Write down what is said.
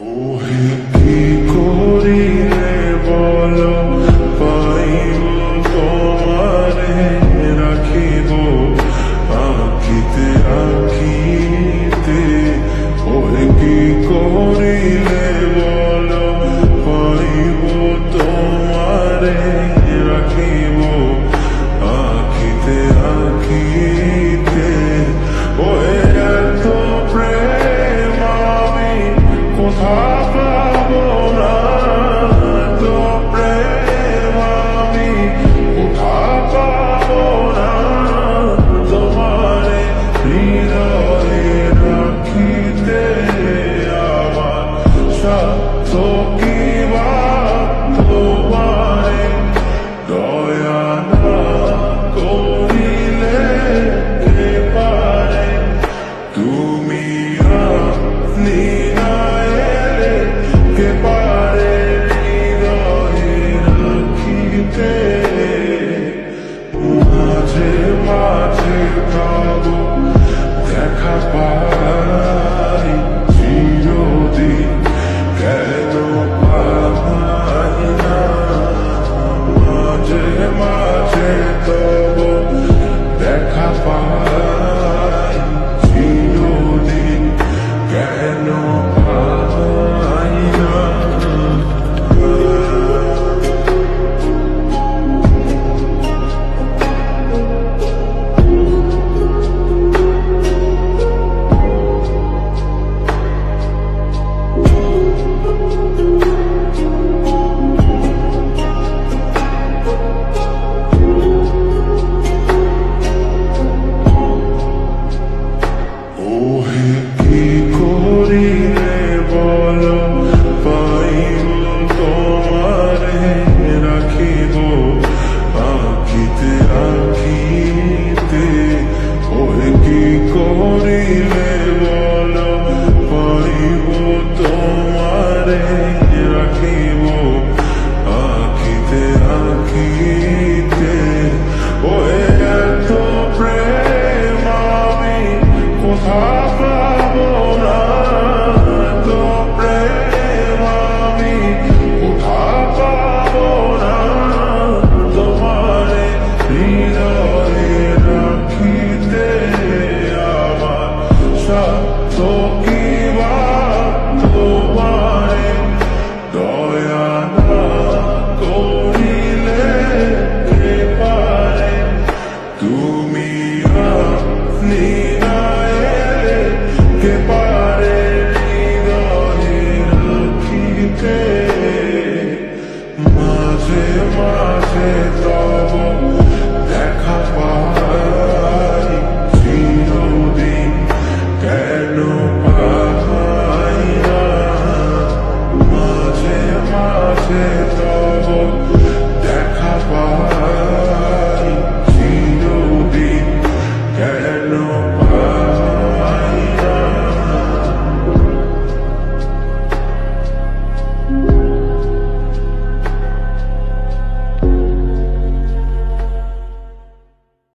ওহে কি করিলে বলো? পাইব তোমারে রাখিব। আঁকিতে আঁকিতে ওহে কি করিলে বলো? No. কেন কি করিলে বলো? পাইব তোমারে, রাখিব আঁকিতে আঁকিতে ওহে এত প্রেম আমি কোথা পাবো না। এত প্রেম আমি কোথা পাবো না। তোমারে কে পারে রাখিতে মাঝে মাঝে তব দেখা পাই চিরদিন কেন পাই মাঝে মাঝে তব